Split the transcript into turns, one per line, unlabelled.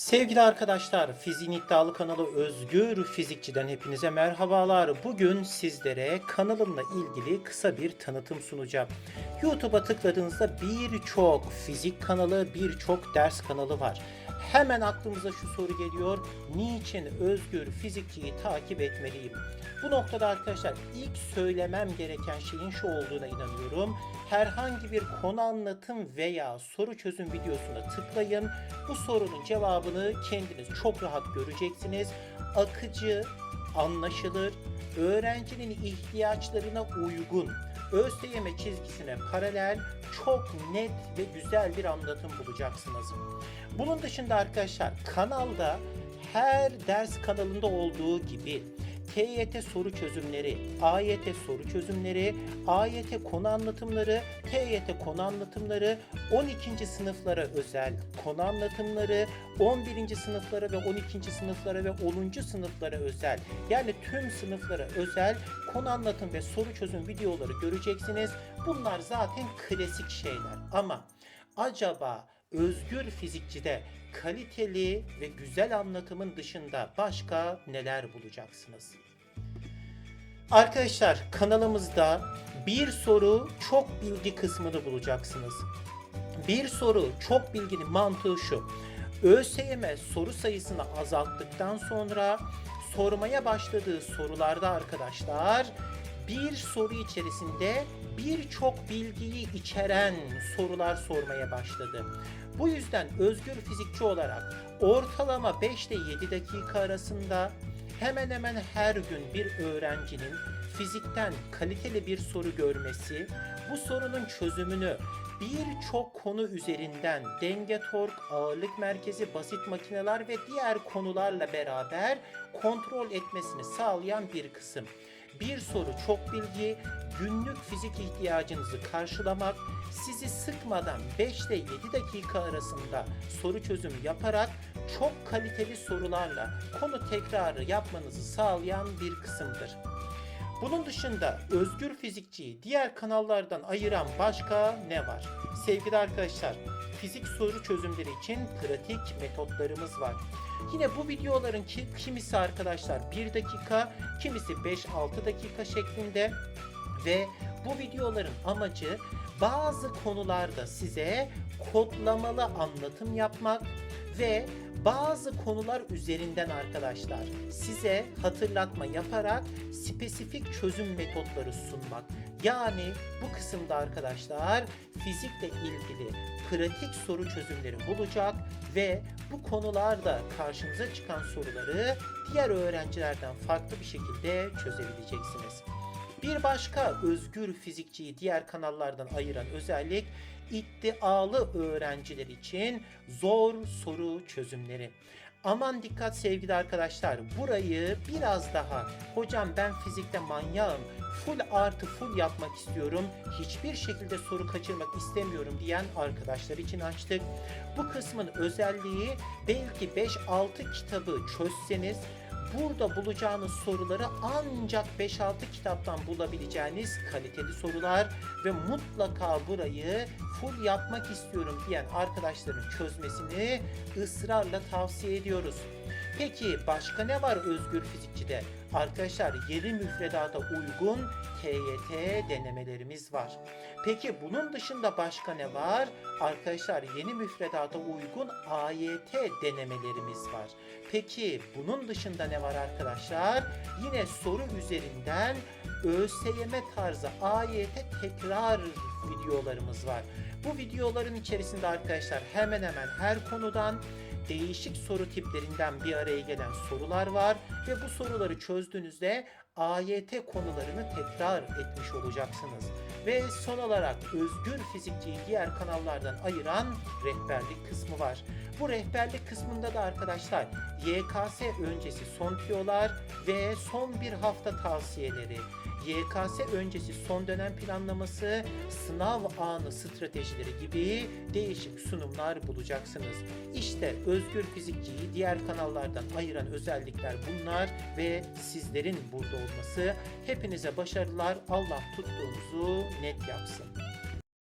Sevgili arkadaşlar, Fiziğin İddialı kanalı Özgür Fizikçi'den hepinize merhabalar. Bugün sizlere kanalımla ilgili kısa bir tanıtım sunacağım. YouTube'a tıkladığınızda birçok fizik kanalı, birçok ders kanalı var. Hemen aklımıza şu soru geliyor. Niçin Özgür Fizikçiyi takip etmeliyim? Bu noktada arkadaşlar ilk söylemem gereken şeyin şu olduğuna inanıyorum. Herhangi bir konu anlatım veya soru çözüm videosuna tıklayın. Bu sorunun cevabını kendiniz çok rahat göreceksiniz. Akıcı, anlaşılır, öğrencinin ihtiyaçlarına uygun, ÖSYM çizgisine paralel, çok net ve güzel bir anlatım bulacaksınız. Bunun dışında arkadaşlar kanalda her ders kanalında olduğu gibi TYT soru çözümleri, AYT soru çözümleri, AYT konu anlatımları, TYT konu anlatımları, 12. sınıflara özel konu anlatımları, 11. sınıflara ve 12. sınıflara ve 10. sınıflara özel yani tüm sınıflara özel konu anlatım ve soru çözüm videoları göreceksiniz. Bunlar zaten klasik şeyler ama acaba özgür fizikçide kaliteli ve güzel anlatımın dışında başka neler bulacaksınız? Arkadaşlar kanalımızda bir soru çok bilgi kısmını bulacaksınız. Bir soru çok bilginin mantığı şu. ÖSYM soru sayısını azalttıktan sonra sormaya başladığı sorularda arkadaşlar bir soru içerisinde birçok bilgiyi içeren sorular sormaya başladı. Bu yüzden özgür fizikçi olarak ortalama 5 ile 7 dakika arasında hemen hemen her gün bir öğrencinin fizikten kaliteli bir soru görmesi, bu sorunun çözümünü birçok konu üzerinden denge tork, ağırlık merkezi, basit makineler ve diğer konularla beraber kontrol etmesini sağlayan bir kısım. Bir soru çok bilgi, günlük fizik ihtiyacınızı karşılamak, sizi sıkmadan 5 ile 7 dakika arasında soru çözüm yaparak çok kaliteli sorularla konu tekrarı yapmanızı sağlayan bir kısımdır. Bunun dışında özgür fizikçiyi diğer kanallardan ayıran başka ne var? Sevgili arkadaşlar, fizik soru çözümleri için pratik metotlarımız var. Yine bu videoların ki, kimisi arkadaşlar 1 dakika, kimisi 5-6 dakika şeklinde ve bu videoların amacı bazı konularda size kodlamalı anlatım yapmak ve bazı konular üzerinden arkadaşlar size hatırlatma yaparak spesifik çözüm metotları sunmak. Yani bu kısımda arkadaşlar fizikle ilgili pratik soru çözümleri bulacak ve bu konularda karşınıza çıkan soruları diğer öğrencilerden farklı bir şekilde çözebileceksiniz. Bir başka özgür fizikçiyi diğer kanallardan ayıran özellik iddialı öğrenciler için zor soru çözümleri. Aman dikkat sevgili arkadaşlar burayı biraz daha hocam ben fizikte manyağım full artı full yapmak istiyorum hiçbir şekilde soru kaçırmak istemiyorum diyen arkadaşlar için açtık. Bu kısmın özelliği belki 5-6 kitabı çözseniz burada bulacağınız soruları ancak 5-6 kitaptan bulabileceğiniz kaliteli sorular ve mutlaka burayı full yapmak istiyorum diyen arkadaşların çözmesini ısrarla tavsiye ediyoruz. Peki başka ne var özgür fizikçide? Arkadaşlar yeni müfredata uygun TYT denemelerimiz var. Peki bunun dışında başka ne var? Arkadaşlar yeni müfredata uygun AYT denemelerimiz var. Peki bunun dışında ne var arkadaşlar? Yine soru üzerinden ÖSYM tarzı AYT tekrar videolarımız var. Bu videoların içerisinde arkadaşlar hemen hemen her konudan değişik soru tiplerinden bir araya gelen sorular var ve bu soruları çözdüğünüzde AYT konularını tekrar etmiş olacaksınız. Ve son olarak özgür fizikçiyi diğer kanallardan ayıran rehberlik kısmı var. Bu rehberlik kısmında da arkadaşlar YKS öncesi son tiyolar ve son bir hafta tavsiyeleri, YKS öncesi son dönem planlaması, sınav anı stratejileri gibi değişik sunumlar bulacaksınız. İşte Özgür Fizikçiyi diğer kanallardan ayıran özellikler bunlar ve sizlerin burada olması. Hepinize başarılar. Allah tuttuğunuzu net yapsın.